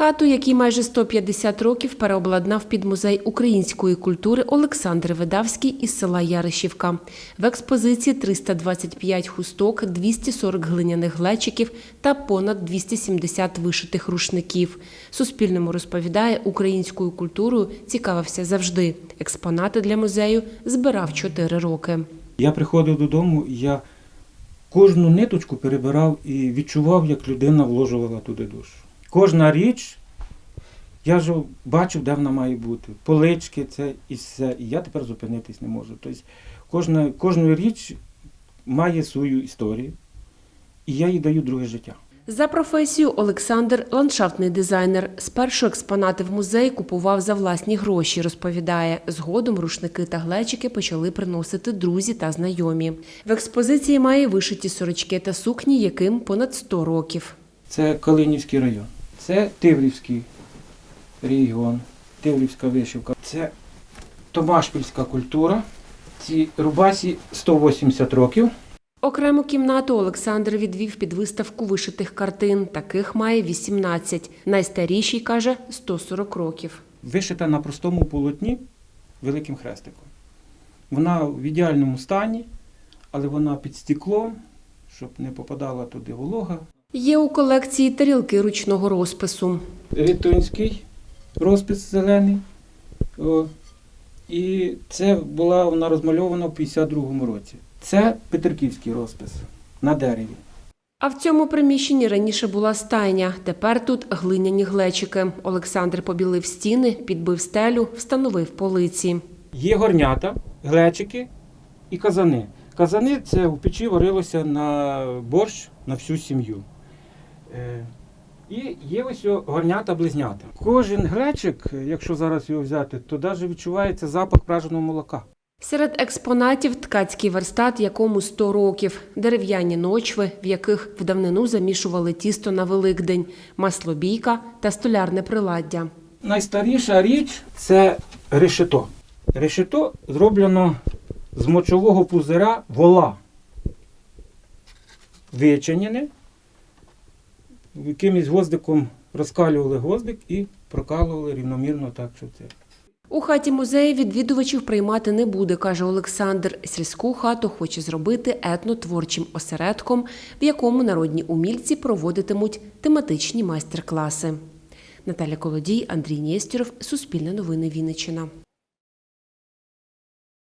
Хату, який майже 150 років переобладнав під музей української культури Олександр Видавський із села Яришівка. В експозиції 325 хусток, 240 глиняних глечиків та понад 270 вишитих рушників. Суспільному розповідає, українською культурою цікавився завжди. Експонати для музею збирав 4 роки. Я приходив додому, я кожну ниточку перебирав і відчував, як людина вложувала туди душу. Кожна річ, я вже бачив, де вона має бути. Полички, це і все. І я тепер зупинитись не можу. Тобто кожна, кожна річ має свою історію, і я їй даю друге життя. За професією Олександр – ландшафтний дизайнер. Спершу експонати в музей купував за власні гроші, розповідає. Згодом рушники та глечики почали приносити друзі та знайомі. В експозиції має вишиті сорочки та сукні, яким понад 100 років. Це Калинівський район, це Тиврівський регіон, Тиврівська вишивка, це Томашпільська культура. Ці рубасі 180 років. Окрему кімнату Олександр відвів під виставку вишитих картин. Таких має 18. Найстаріший, каже, 140 років. Вишита на простому полотні великим хрестиком. Вона в ідеальному стані, але вона під стеклом, щоб не попадала туди волога. Є у колекції тарілки ручного розпису. Ритунський розпис зелений. О, і це була вона розмальована в 52-му році. Це Петриківський розпис на дереві. А в цьому приміщенні раніше була стайня. Тепер тут глиняні глечики. Олександр побілив стіни, підбив стелю, встановив полиці. Є горнята, глечики і казани. Казани це в печі варилося на борщ на всю сім'ю. Е, І є ось горнята-близнята. Кожен глечик, якщо зараз його взяти, то навіть відчувається запах праженого молока. Серед експонатів ткацький верстат, якому 100 років, дерев'яні ночви, в яких в давнину замішували тісто на Великдень, маслобійка та столярне приладдя. Найстаріша річ це решето. Решето зроблено з мочового пузира вола. Вичинене. Якимось гвоздиком розкалювали гвоздик і прокалували рівномірно так, що це. У хаті музею відвідувачів приймати не буде, каже Олександр. Сільську хату хоче зробити етнотворчим осередком, в якому народні умільці проводитимуть тематичні майстер-класи. Наталя Колодій, Андрій Нєстєров, Суспільне новини Вінниччина.